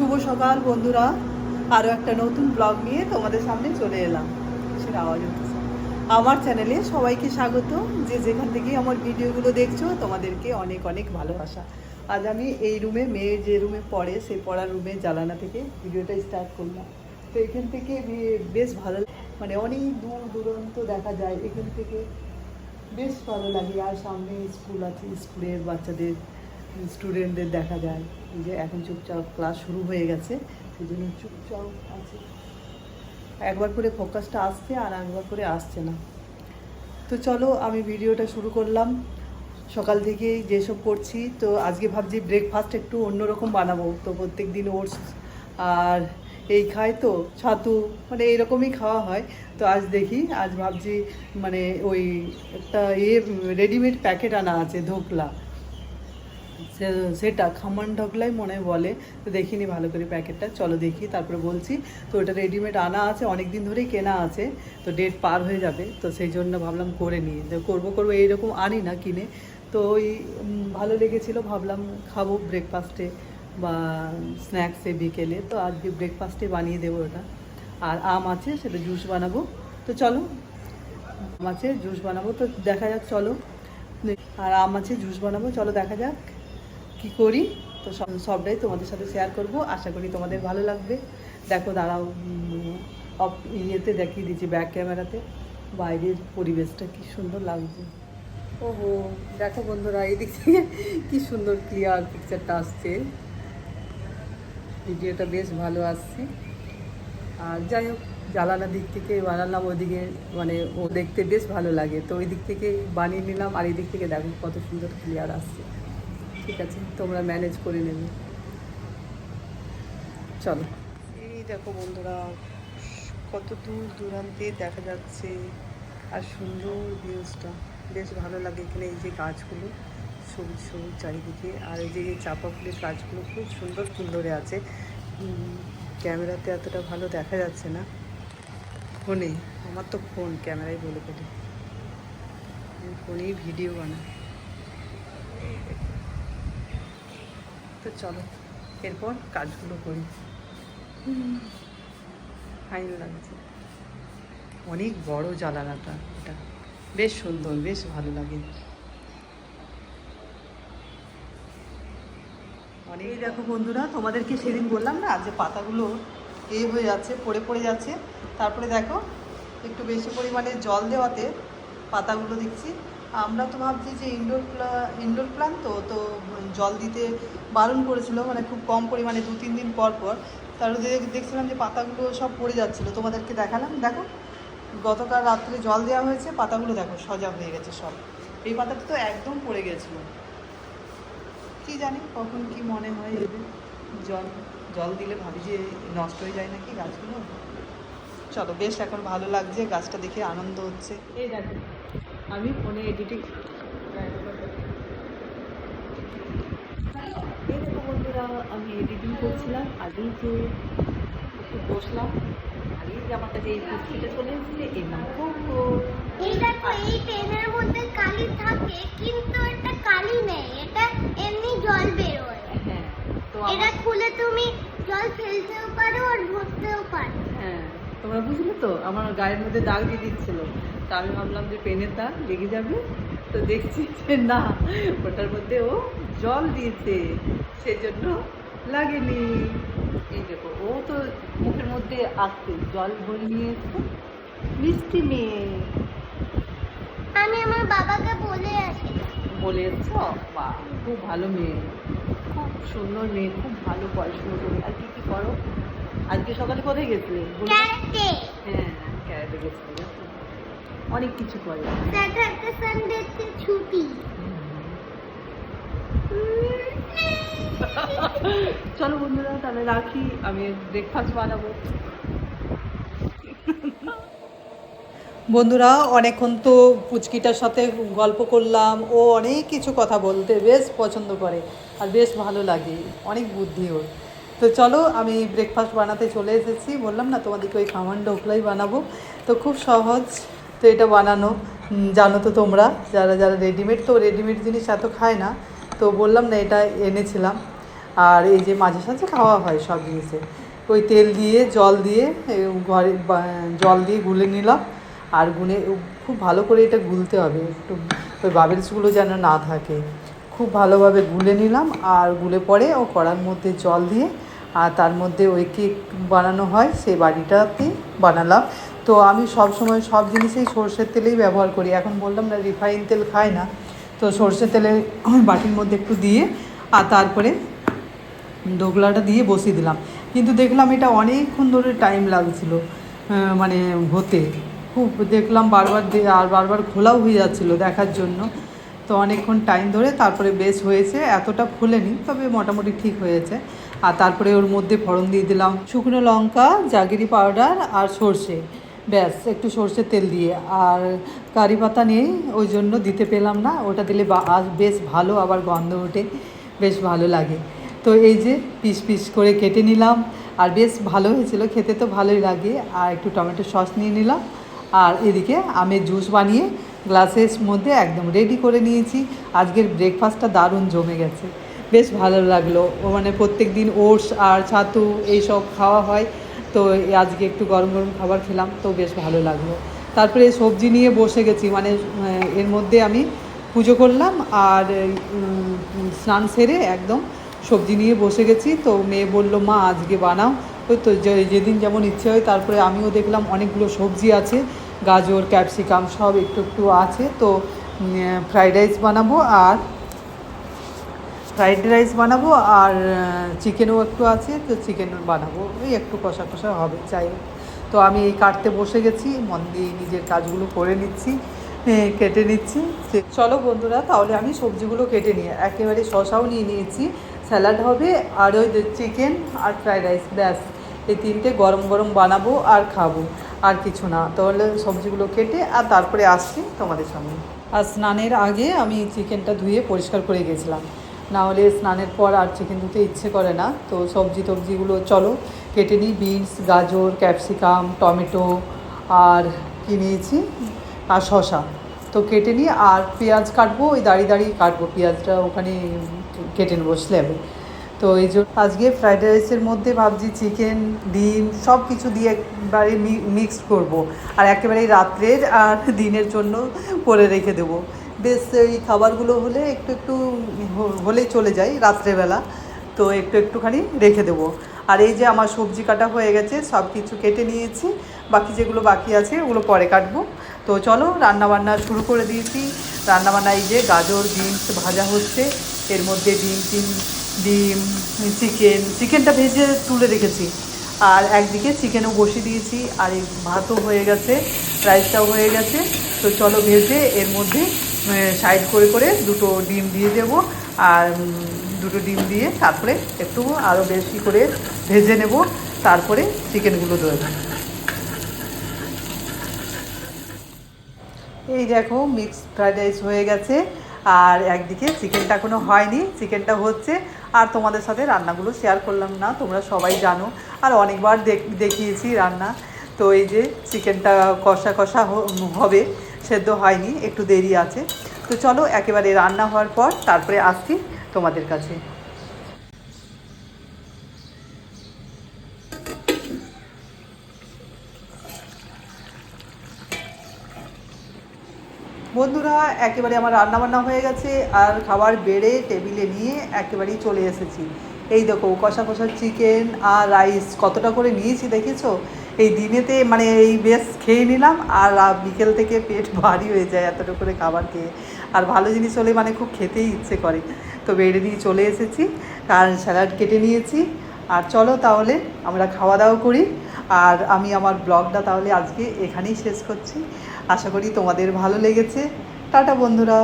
শুভ সকাল বন্ধুরা। আরও একটা নতুন ব্লগ নিয়ে তোমাদের সামনে চলে এলাম। সেটা আওয়াজ হচ্ছে। আমার চ্যানেলে সবাইকে স্বাগত। যে যেখান থেকে আমার ভিডিওগুলো দেখছ, তোমাদেরকে অনেক অনেক ভালোবাসা। আজ আমি এই রুমে মেয়ে যে রুমে পড়ে সেই পড়ার রুমে জ্বালানা থেকে ভিডিওটা স্টার্ট করলাম। তো এখান থেকে বেশ ভালো মানে অনেক দূর দূরান্ত দেখা যায়। এখান থেকে বেশ ভালো লাগে। আর সামনে স্কুল আছে, স্কুলের বাচ্চাদের স্টুডেন্টদের দেখা যায়। যে এখন চুপচাপ ক্লাস শুরু হয়ে গেছে, সেই জন্য চুপচাপ আছে। একবার করে ফোকাসটা আসছে আর একবার করে আসছে না। তো চলো, আমি ভিডিওটা শুরু করলাম। সকাল থেকে যেসব করছি, তো আজকে ভাবছি ব্রেকফাস্ট একটু অন্যরকম বানাবো। তো প্রত্যেক দিন ওটস আর এই খাই তো, ছাতু মানে এইরকমই খাওয়া হয়। তো আজ দেখি, আজ ভাবছি মানে ওই একটা ইয়ে রেডিমেড প্যাকেট আনা আছে, ধোকলা। সেটা খামান ঢকলাই মনে বলে। তো দেখিনি ভালো করে প্যাকেটটা। চলো দেখি, তারপরে বলছি। তো ওটা রেডিমেড আনা আছে অনেক দিন ধরেই কেনা আছে। তো ডেট পার হয়ে যাবে। তো সেই জন্য ভাবলাম করে নিই। করব করব, এইরকম আনি না কিনে। তো ওই ভালো লেগেছিলো। ভাবলাম খাব ব্রেকফাস্টে বা স্ন্যাক্সে বিকেলে। তো আজকে ব্রেকফাস্টে বানিয়ে দেবো ওটা। আর আম আছে, সেটা জুস বানাবো। তো চলো, আম আছে জুস বানাবো। তো দেখা যাক, চলো। আর আম আছে জুস বানাবো। চলো দেখা যাক। কি করি? তো সব- সবটাই তোমাদের সাথে শেয়ার করব। আশা করি তোমাদের ভালো লাগবে। দেখো, দাঁড়াও অফ- ইয়েতে দেখিয়ে দিচ্ছি ব্যাক ক্যামেরাতে বাইরের পরিবেশটা কি সুন্দর লাগছে। ওহো, দেখো বন্ধুরা এই দিক থেকে কি সুন্দর ক্লিয়ার পিকচারটা আসছে। ভিডিওটা বেশ ভালো আসছে। আর যাই হোক জ্বালানার দিক থেকে বানালাম, ওদিকে মানে ও দেখতে বেশ ভালো লাগে। তো ওই দিক থেকে বানিয়ে নিলাম, আর এই দিক থেকে দেখো কত সুন্দর ক্লিয়ার আসছে। ঠিক আছে, তোমরা ম্যানেজ করে নেবে। চলো। এই দেখো বন্ধুরা, কত দূর দূরান্তে দেখা যাচ্ছে আর সুন্দর ভিউজটা বেশ ভালো লাগে এখানে এই যে গাছগুলো, সবুজ সবুজ চারিদিকে। আর এই যে চাপা ফুলের গাছগুলো খুব সুন্দর ধরে আছে। ক্যামেরাতে এতটা ভালো দেখা যাচ্ছে না। ফোনে, আমার তো ফোন ক্যামেরাই বলে ফেলি। ফোনেই ভিডিও বানাই। তো চলো, এরপর কাজগুলো করি। ফাইন লাগছে। অনেক বড় জ্বালানাটা এটা। বেশ সুন্দর, বেশ ভালো লাগে। অনেক দেখো বন্ধুরা, তোমাদেরকে সেদিন বললাম না যে পাতাগুলো এ হয়ে যাচ্ছে, পড়ে পড়ে যাচ্ছে। তারপরে দেখো, একটু বেশি পরিমাণে জল দেওয়াতে পাতাগুলো দেখছি। আমরা তো ভাবছি যে ইনডোর ইনডোর প্ল্যান তো তো জল দিতে বারণ করেছিল মানে খুব কম পরিমাণে, দু, তিন দিন পর পর। তার দেখছিলাম যে পাতাগুলো সব পড়ে যাচ্ছিল, তোমাদেরকে দেখালাম, দেখো। গতকাল রাত্রে জল দেওয়া হয়েছে, পাতাগুলো দেখো সজা হয়ে গেছে সব। এই পাতাটা তো একদম পড়ে গেছিল। কি জানি কখন কি মনে হয় এদের জল জল দিলে ভাবি যে নষ্ট হয়ে যায় নাকি গাছগুলো। চলো, বেশ, এখন ভালো লাগছে, গাছটা দেখে আনন্দ হচ্ছে। এই দেখো। আমি ফোনে এডিটিং বন্ধুরা আমি এডিটিং করছিলাম আগেই যে একটু বসলাম আগেই যে আমার কাছে এই পুস্তিটা চলে এসেছে এই নাম এই পেনের মধ্যে কালি থাকে কিন্তু এটা কালি নেই এটা এমনি জল বেরোয়। হ্যাঁ তো এটা খুলে তুমি জল ফেলতেও পারো আর ভরতেও পারো। হ্যাঁ তোমরা বুঝলে তো? আমার গায়ের মধ্যে দাগ দিয়ে দিচ্ছিল। তা আমি ভাবলাম যে পেনের দাগ লেগে যাবে। তো দেখছি যে না ওটার মধ্যে ও জল দিয়েছে। সেজন্য লাগেনি। এই দেখো ও তো মুখের মধ্যে আসছে। জল ভরে নিয়ে এসছে মিষ্টি মেয়ে। আমি আমার বাবাকে বলে আসি। বলে এসছ? বা খুব ভালো মেয়ে। খুব সুন্দর মেয়ে খুব ভালো পড়াশুনো করে আর কি কি করো? আজকে সকালে কোথায় গেছিলে? হ্যাঁ ক্যারাটে গেছিল অনেক কিছু করে। স্যাটারডে সানডেতে ছুটি। চলো বন্ধুরা তাহলে রাখি। আমি ব্রেকফাস্ট বানাবো। বন্ধুরা অনেকক্ষণ তো পুচকিটার সাথে গল্প করলাম। ও অনেক কিছু কথা বলতে বেশ পছন্দ করে। আর বেশ ভালো লাগে। অনেক বুদ্ধি ওর। তো চলো, আমি ব্রেকফাস্ট বানাতে চলে এসেছি। বললাম না, তোমাদেরকে ওই খামান ঢোকলাই বানাবো। তো খুব সহজ, তো এটা বানানো। জানো তো তোমরা, যারা যারা রেডিমেড তো রেডিমেড জিনিস এত খায় না, তো বললাম না, এটা এনেছিলাম। আর এই যে মাঝে সাঝে খাওয়া হয় সব জিনিসে। ওই তেল দিয়ে, জল দিয়ে ঘরে জল দিয়ে গুলে নিলাম। আর গুনে খুব ভালো করে এটা গুলতে হবে। একটু, ওই বাবেলসগুলো যেন না থাকে। খুব ভালোভাবে গুলে নিলাম। আর গুলে পরে ও কড়ার মধ্যে জল দিয়ে আর তার মধ্যে ওই কেক বানানো হয়, সেই বাড়িটাতে বানালাম। তো আমি সব সময় সব জিনিসেই সর্ষের তেলেই ব্যবহার করি। এখন বললাম না, রিফাইন তেল খাই না। তো সর্ষের তেলে বাটির মধ্যে একটু দিয়ে আর তারপরে ডোকলাটা দিয়ে বসিয়ে দিলাম। কিন্তু দেখলাম এটা অনেকক্ষণ ধরে টাইম লাগছিল মানে হতে। খুব দেখলাম বারবার আর বারবার খোলাও হয়ে যাচ্ছিল দেখার জন্য। তো অনেকক্ষণ টাইম ধরে তারপরে বেশ হয়েছে। এতটা ফুলেনি, তবে মোটামুটি ঠিক হয়েছে। আর তারপরে ওর মধ্যে ফড়ন দিয়ে দিলাম। শুকনো লঙ্কা, জাগিরি পাউডার আর সর্ষে। ব্যাস, একটু সর্ষের তেল দিয়ে। আর কারি পাতা নেই ওই জন্য দিতে পেলাম না। ওটা দিলে বা- বেশ ভালো আবার গন্ধ ওঠে। বেশ ভালো লাগে। তো এই যে পিস পিস করে কেটে নিলাম। আর বেশ ভালো হয়েছিল। খেতে তো ভালোই লাগে। আর একটু টমেটো সস নিয়ে নিলাম। আর এদিকে আমের জুস বানিয়ে গ্লাসের মধ্যে একদম রেডি করে নিয়েছি। আজকের ব্রেকফাস্টটা দারুণ জমে গেছে। বেশ ভালো লাগল। মানে প্রত্যেক দিন ওটস আর ছাতু এইসব খাওয়া হয়। তো আজকে একটু গরম গরম খাবার খেলাম, তো বেশ ভালো লাগল। তারপরে সবজি নিয়ে বসে গেছি মানে এর মধ্যে আমি পুজো করলাম আর স্নান সেরে একদম সবজি নিয়ে বসে গেছি। তো মেয়ে বলল, মা, আজকে বানাও। ওই তো যেদিন যেমন ইচ্ছে হয়, তারপরে আমিও দেখলাম অনেকগুলো সবজি আছে। গাজর, ক্যাপসিকাম সব একটু একটু আছে। তো ফ্রাইড রাইস বানাবো আর ফ্রাইড রাইস বানাবো আর চিকেনও একটু আছে, তো চিকেন বানাবো। ওই একটু কষা কষা হবে চাই তো আমি এই কাটতে বসে গেছি, মন দিয়ে নিজের কাজগুলো করে নিচ্ছি কেটে নিচ্ছি। চলো বন্ধুরা, তাহলে আমি সবজিগুলো কেটে নিয়ে, একেবারে শশাও নিয়ে নিয়েছি। স্যালাড হবে, আর ওই চিকেন আর ফ্রাইড রাইস, ব্যাস। এই তিনটে গরম গরম বানাবো আর খাব, আর কিছু না। তাহলে সবজিগুলো কেটে, আর তারপরে আসছি তোমাদের সামনে। আর স্নানের আগে আমি চিকেনটা ধুয়ে পরিষ্কার করে গেছিলাম। না হলে স্নানের পর আর চিকেন ধুতে ইচ্ছে করে না। তো সবজি টবজিগুলো চলো, কেটে নিই। বিনস, গাজর, ক্যাপসিকাম, টমেটো আর কি নিয়েছি? আর শশা তো কেটে নিই আর পেঁয়াজ কাটবো, ওই দাঁড়িয়ে দাঁড়িয়ে কাটবো। পেঁয়াজটা ওখানে কেটে নেব স্ল্যাবে। তো এই জন্য আজকে ফ্রাইড রাইসের মধ্যে ভাবছি চিকেন, ডিম সব কিছু দিয়ে একবারে মিক্সড করব। আর একেবারে রাত্রের আর দিনের জন্য করে রেখে দেবো। বেশ, এই খাবারগুলো হলে একটু একটু হলেই চলে যায় রাত্রেবেলা। তো একটু একটুখানি রেখে দেবো। আর এই যে আমার সবজি কাটা হয়ে গেছে, সব কিছু কেটে নিয়েছি। বাকি যেগুলো বাকি আছে, ওগুলো পরে কাটবো। তো চলো, রান্নাবান্না শুরু করে দিয়েছি। রান্নাবান্না এই যে গাজর, বিনস ভাজা হচ্ছে। এর মধ্যে ডিম টিম ডিম, চিকেন, চিকেনটা ভেজে তুলে রেখেছি। আর একদিকে চিকেনও বসিয়ে দিয়েছি। আর এই ভাতও হয়ে গেছে, রাইসটাও হয়ে গেছে। তো চলো ভেজে এর মধ্যে সাইড করে করে দুটো ডিম দিয়ে দেবো আর দুটো ডিম দিয়ে তারপরে একটু আরও বেশি করে ভেজে নেব, তারপরে চিকেনগুলো দেবো। এই দেখো মিক্স ফ্রাইড রাইস হয়ে গেছে। আর একদিকে চিকেনটা কোনো হয়নি, চিকেনটা হচ্ছে। আর তোমাদের সাথে রান্নাগুলো শেয়ার করলাম না, তোমরা সবাই জানো। আর অনেকবার দেখ- দেখিয়েছি রান্না। তো এই যে চিকেনটা কষা কষা হবে সেদ্ধ হয়নি, একটু দেরি আছে। তো চলো, একেবারে রান্না হওয়ার পর তারপরে আসছি তোমাদের কাছে। বন্ধুরা, একেবারে আমার রান্না বান্না হয়ে গেছে, আর খাবার বেড়ে টেবিলে নিয়ে একেবারেই চলে এসেছি। এই দেখো, কষা কষা চিকেন আর রাইস কতটা করে নিয়েছি, দেখেছ? এই দিনেতে মানে এই বেশ খেয়ে নিলাম আর বিকেল থেকে পেট ভারী হয়ে যায় এতটা করে খাবার খেয়ে। আর ভালো জিনিস হলে মানে খুব খেতেই ইচ্ছে করে। তো বেড়ে নিয়ে চলে এসেছি, আর স্যালাড কেটে নিয়েছি। আর চলো তাহলে আমরা খাওয়া দাওয়া করি। আর আমি আমার ব্লগটা তাহলে আজকে এখানেই শেষ করছি। আশা করি তোমাদের ভালো লেগেছে। টাটা বন্ধুরা।